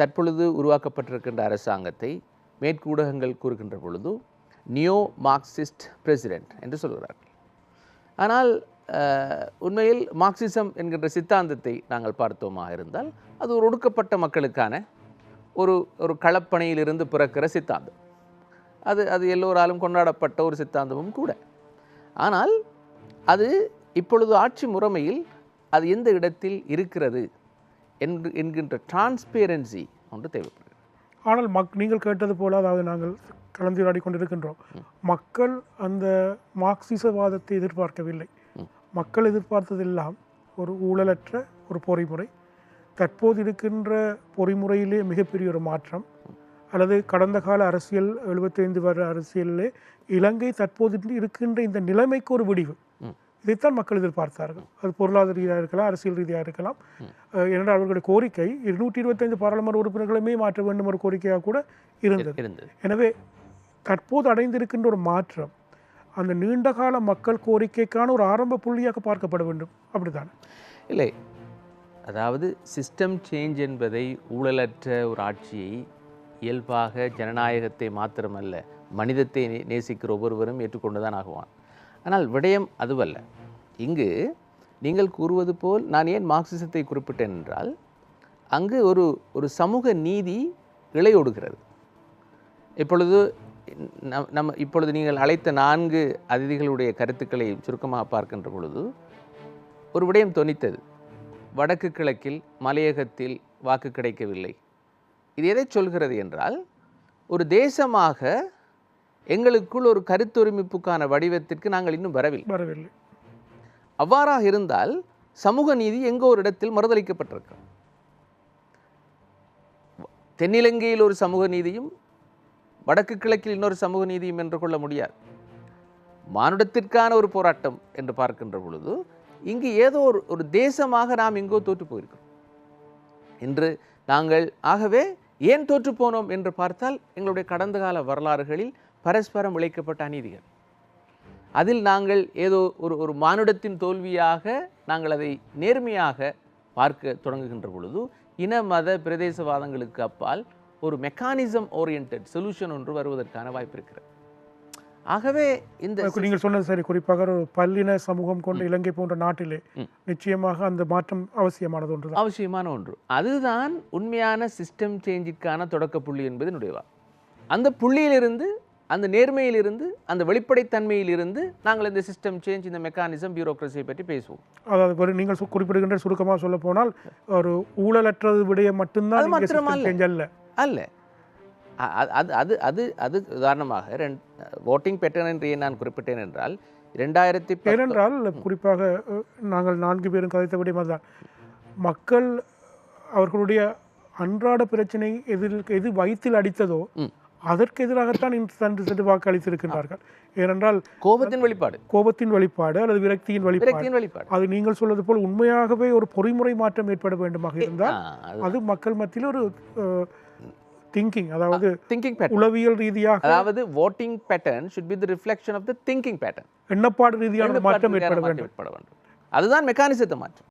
தற்பொழுது உருவாக்கப்பட்டிருக்கின்ற அரசாங்கத்தை மேற்கூடகங்கள் கூறுகின்ற பொழுது நியோ மார்க்சிஸ்ட் பிரசிடென்ட் என்று சொல்கிறார்கள். ஆனால் உண்மையில் மார்க்சிசம் என்கின்ற சித்தாந்தத்தை நாங்கள் பார்த்தோமாக இருந்தால் அது ஒரு ஒடுக்கப்பட்ட மக்களுக்கான ஒரு ஒரு களப்பணியிலிருந்து பிறக்கிற சித்தாந்தம். அது அது எல்லோராலும் கொண்டாடப்பட்ட ஒரு சித்தாந்தமும் கூட. ஆனால் அது இப்பொழுது ஆட்சி முறைமையில் அது எந்த இடத்தில் இருக்கிறது? என்று என்கின்ற டிரான்ஸ்பேரன்சி ஒன்று தேவைப்படுகிறது. ஆனால் மக் நீங்கள் கேட்டது போல அதாவது நாங்கள் கலந்துரையாடி கொண்டிருக்கின்றோம். மக்கள் அந்த மார்க்சிசவாதத்தை எதிர்பார்க்கவில்லை. மக்கள் எதிர்பார்த்ததெல்லாம் ஒரு ஊழலற்ற ஒரு பொறிமுறை. தற்போது இருக்கின்ற பொறிமுறையிலே மிகப்பெரிய ஒரு மாற்றம். அல்லது கடந்த கால அரசியல் 75 வருட அரசியலிலே இலங்கை தற்போது இருக்கின்ற இந்த நிலைமைக்கு ஒரு விடிவு. இதைத்தான் மக்கள் எதிர்பார்த்தார்கள். அது பொருளாதார ரீதியாக இருக்கலாம் அரசியல் ரீதியாக இருக்கலாம். ஏனென்றால் அவர்களுடைய கோரிக்கை இருநூற்றி இருபத்தைந்து பாராளுமன்ற உறுப்பினர்களுமே மாற்ற வேண்டும் ஒரு கோரிக்கையாக கூட இருந்தது. எனவே தற்போது அடைந்திருக்கின்ற ஒரு மாற்றம் அந்த நீண்டகால மக்கள் கோரிக்கைக்கான ஒரு ஆரம்ப புள்ளியாக பார்க்கப்பட வேண்டும். அப்படித்தானே. இல்லை அதாவது சிஸ்டம் சேஞ்ச் என்பதை ஊழலற்ற ஒரு ஆட்சியை இயல்பாக ஜனநாயகத்தை மாத்திரமல்ல மனிதத்தை நேசிக்கிற ஒவ்வொருவரும் ஏற்றுக்கொண்டுதான் ஆகுவான். ஆனால் விடயம் அதுவல்ல. இங்கு நீங்கள் கூறுவது போல் நான் ஏன் மார்க்சிசத்தை குறிப்பிட்டேன் என்றால் அங்கு ஒரு ஒரு சமூக நீதி இழையோடுகிறது. இப்பொழுது நம் நம்ம இப்பொழுது நீங்கள் அழைத்த நான்கு அதிதிகளுடைய கருத்துக்களை சுருக்கமாக பார்க்கின்ற பொழுது ஒரு விடயம் தொனித்தது. வடக்கு கிழக்கில் மலையகத்தில் வாக்கு கிடைக்கவில்லை. இது எதை சொல்கிறது என்றால் ஒரு தேசமாக எங்களுக்குள் ஒரு கருத்தொருமிப்புக்கான வடிவத்திற்கு நாங்கள் இன்னும் வரவில்லை. வரவில்லை. அவ்வாறாக இருந்தால் சமூக நீதி எங்கோ ஒரு இடத்தில் மறுதளிக்கப்பட்டிருக்கு? தென்னிலங்கையில் ஒரு சமூக நீதியும் வடக்கு கிழக்கில் இன்னொரு சமூக நீதியும் என்று கொள்ள முடியாது. மானுடத்திற்கான ஒரு போராட்டம் என்று பார்க்கின்ற பொழுது இங்கு ஏதோ ஒரு ஒரு தேசமாக நாம் எங்கோ தோற்று போயிருக்கிறோம். இன்று நாங்கள் ஆகவே ஏன் தோற்று போனோம் என்று பார்த்தால் எங்களுடைய கடந்த கால வரலாறுகளில் பரஸ்பரம் இழைக்கப்பட்ட அநீதிகள். அதில் நாங்கள் ஏதோ ஒரு ஒரு மானுடத்தின் தோல்வியாக நாங்கள் அதை நேர்மையாக பார்க்க தொடங்குகின்ற பொழுது இன மத பிரதேசவாதங்களுக்கு அப்பால் ஒரு மெக்கானிசம் ஓரியன்ட் சொல்யூஷன் ஒன்று வருவதற்கான வாய்ப்பு இருக்கிறது. ஆகவே இந்த நீங்கள் சொன்னது சரி குறிப்பாக ஒரு பல்லின சமூகம் கொண்ட இலங்கை போன்ற நாட்டிலே. நிச்சயமாக அந்த மாற்றம் அவசியமானது ஒன்றுதான் அவசியமான ஒன்று. அதுதான் உண்மையான சிஸ்டம் சேஞ்சிற்கான தொடக்க புள்ளி என்பது என்னுடைய அந்த புள்ளியிலிருந்து அந்த நேர்மையிலிருந்து அந்த வெளிப்படைத்தன்மையிலிருந்து நாங்கள் இந்த சிஸ்டம் சேஞ்ச் இந்த மெக்கானிசம் பியூரோக்ரஸியை பற்றி பேசுவோம். அதாவது நீங்கள் குறிப்பிடுகின்ற சுருக்கமாக சொல்ல போனால் ஒரு ஊழலற்றது விடயம் மட்டும்தான் அது இங்கே மாத்திரமா system change அல்ல. அது அது அது அது உதாரணமாக ரெண் ஓட்டிங் பேட்டர்ன் என்று நான் குறிப்பிட்டேன் என்றால் ரெண்டாயிரத்தி ஏனென்றால் குறிப்பாக நாங்கள் நான்கு பேரும் கதைத்த விடயம் அதுதான் மக்கள் அவர்களுடைய அன்றாட பிரச்சனை எதில் எது வயிற்றில் அடித்ததோ. அதற்கு எதிராகத்தான் இன்று தன்று சென்று வாக்களித்திருக்கின்றார்கள் ஏனென்றால் கோபத்தின் வெளிப்பாடு. கோபத்தின் வெளிப்பாடு அல்லது விரக்தியின் வெளிப்பாடு. அது நீங்கள் சொல்வது போல் உண்மையாகவே ஒரு பொறிமுறை மாற்றம் ஏற்பட வேண்டுமாக இருந்தால் அது மக்கள் மத்தியில் ஒரு திங்கிங் அதாவது திங்கிங் பேட்டர்ன் உளவியல் ரீதியாக அதாவது voting pattern should be the reflection of the thinking pattern. எண்ணப்பாடு ரீதியான மாற்றம் ஏற்பட வேண்டும். அதுதான் மெக்கானிசத்தை மாற்றம்.